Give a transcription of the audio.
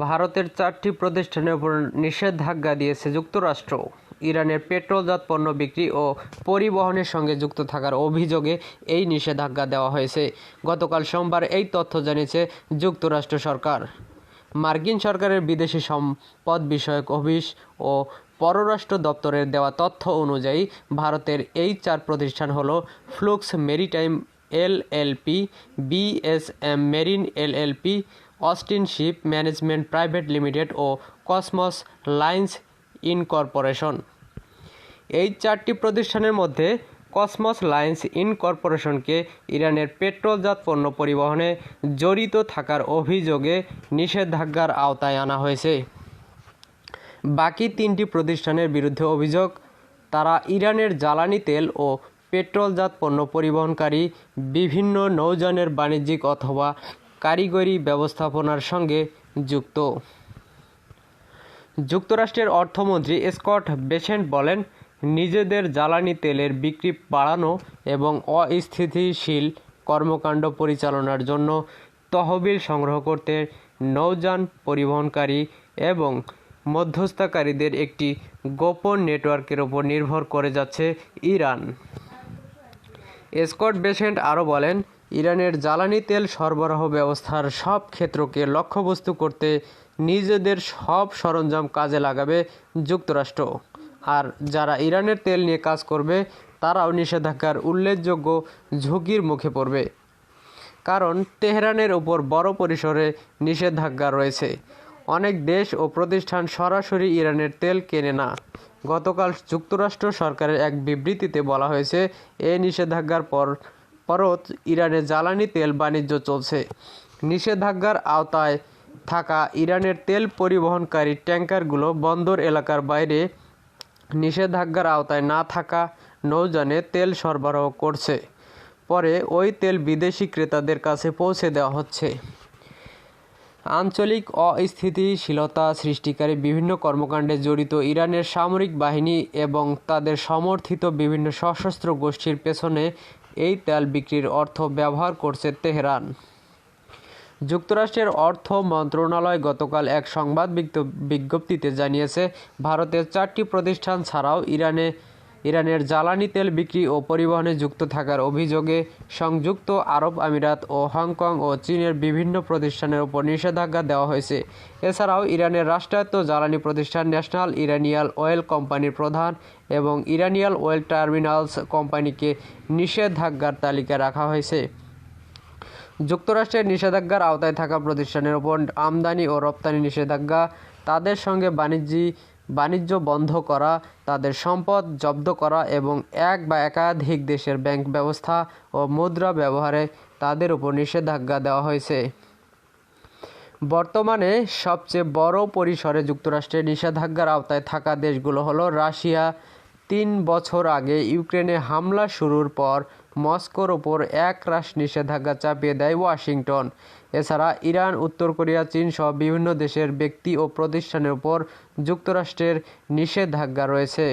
ভারতের চারটি প্রতিষ্ঠানের উপর নিষেধাজ্ঞা দিয়েছে যুক্তরাষ্ট্র। ইরানের পেট্রোলজাত পণ্য বিক্রি ও পরিবহনের সঙ্গে যুক্ত থাকার অভিযোগে এই নিষেধাজ্ঞা দেওয়া হয়েছে। গতকাল সোমবার এই তথ্য জানিয়েছে যুক্তরাষ্ট্র সরকার। মার্কিন সরকারের বিদেশি সম্পদ বিষয়ক অফিস ও পররাষ্ট্র দপ্তরের দেওয়া তথ্য অনুযায়ী ভারতের এই চার প্রতিষ্ঠান হলো flux maritime LLP BSM marine LLP Austin ship management private limited ও কসমস লাইন্স ইনকর্পোরেশন। এই চারটি প্রতিষ্ঠানের মধ্যে কসমস লাইন্স ইনকর্পোরেশনকে ইরানের পেট্রোলজাত পণ্য পরিবহনে জড়িত থাকার অভিযোগে নিষেধাজ্ঞার আওতায় আনা হয়েছে। বাকি তিনটি প্রতিষ্ঠানের বিরুদ্ধে অভিযোগ, তারা ইরানের জ্বালানি তেল ও পেট্রোলজাত পণ্য পরিবহনকারী বিভিন্ন নৌযানের বাণিজ্যিক অথবা কারিগরি ব্যবস্থাপনার সঙ্গে যুক্ত। যুক্তরাষ্ট্রের অর্থমন্ত্রী স্কট বেসেন্ট বলেন, নিজেদের জ্বালানি তেলের বিক্রি বাড়ানো এবং অস্থিতিশীল কর্মকাণ্ড পরিচালনার জন্য তহবিল সংগ্রহ করতে নৌযান পরিবহনকারী এবং মধ্যস্থতাকারীদের একটি গোপন নেটওয়ার্কের ওপর নির্ভর করে যাচ্ছে ইরান। স্কট বেসেন্ট আরও বলেন ইরানের জ্বালানি তেল সরবরাহ ব্যবস্থার সব ক্ষেত্রকে লক্ষ্যবস্তু করতে নিজেদের সব সরঞ্জাম কাজে লাগাবে যুক্তরাষ্ট্র। আর যারা ইরানের তেল নিয়ে কাজ করবে, তারাও নিষেধাজ্ঞার উল্লেখযোগ্য ঝুঁকির মুখে পড়বে। কারণ তেহরানের উপর বড় পরিসরে নিষেধাজ্ঞা রয়েছে। অনেক দেশ ও প্রতিষ্ঠান সরাসরি ইরানের তেল কেনে না। গতকাল যুক্তরাষ্ট্র সরকারের এক বিবৃতিতে বলা হয়েছে, এ নিষেধাজ্ঞার পর পরত ইরানে জ্বালানি তেল বাণিজ্য চলছে। নিষেধাজ্ঞার আওতায় থাকা ইরানের তেল পরিবহনকারী ট্যাঙ্কারগুলো বন্দর এলাকার বাইরে নিষেধাজ্ঞার আওতায় না থাকা নৌযানে তেল সরবরাহ করছে। পরে ওই তেল বিদেশি ক্রেতাদের কাছে পৌঁছে দেওয়া হচ্ছে। আঞ্চলিক অস্থিতিশীলতা সৃষ্টিকারী বিভিন্ন কর্মকাণ্ডে জড়িত ইরানের সামরিক বাহিনী এবং তাদের সমর্থিত বিভিন্ন সশস্ত্র গোষ্ঠীর পেছনে এই তেল বিক্রির অর্থ ব্যবহার করছে তেহরান। যুক্তরাষ্ট্রের অর্থ মন্ত্রণালয় গতকাল এক সংবাদ বিজ্ঞপ্তিতে জানিয়েছে, ভারতের চারটি প্রতিষ্ঠান ছাড়াও ইরানে ইরানের জ্বালানি তেল বিক্রি ও পরিবহনে যুক্ত থাকার অভিযোগে সংযুক্ত আরব আমিরাত ও হংকং ও চীনের বিভিন্ন প্রতিষ্ঠানের উপর নিষেধাজ্ঞা দেওয়া হয়েছে। এছাড়াও ইরানের রাষ্ট্রায়ত্ত জ্বালানি প্রতিষ্ঠান ন্যাশনাল ইরানিয়াল অয়েল কোম্পানির প্রধান এবং ইরানিয়াল অয়েল টার্মিনালস কোম্পানিকে নিষেধাজ্ঞার তালিকায় রাখা হয়েছে। যুক্তরাষ্ট্রের নিষেধাজ্ঞার আওতায় থাকা প্রতিষ্ঠানের ওপর আমদানি ও রপ্তানি নিষেধাজ্ঞা তাদের সঙ্গে বাণিজ্যিক বাণিজ্য বন্ধ করা, তাদের সম্পদ জব্দ করা এবং এক বা একাধিক দেশের ব্যাংক ব্যবস্থা ও মুদ্রা ব্যবহারে তাদের উপর নিষেধাজ্ঞা দেওয়া হয়েছে। বর্তমানে সবচেয়ে বড় পরিসরে যুক্তরাষ্ট্রের নিষেধাজ্ঞার আওতায় থাকা দেশগুলো হলো রাশিয়া তিন বছর আগে ইউক্রেনে হামলা শুরুর পর মস্কোর ওপর এক রাশ নিষেধাজ্ঞা চাপিয়ে দেয় ওয়াশিংটন। এছাড়া ইরান, উত্তর কোরিয়া, চীন সহ বিভিন্ন দেশের ব্যক্তি ও প্রতিষ্ঠানের ওপর যুক্তরাষ্ট্রের নিষেধাজ্ঞা রয়েছে।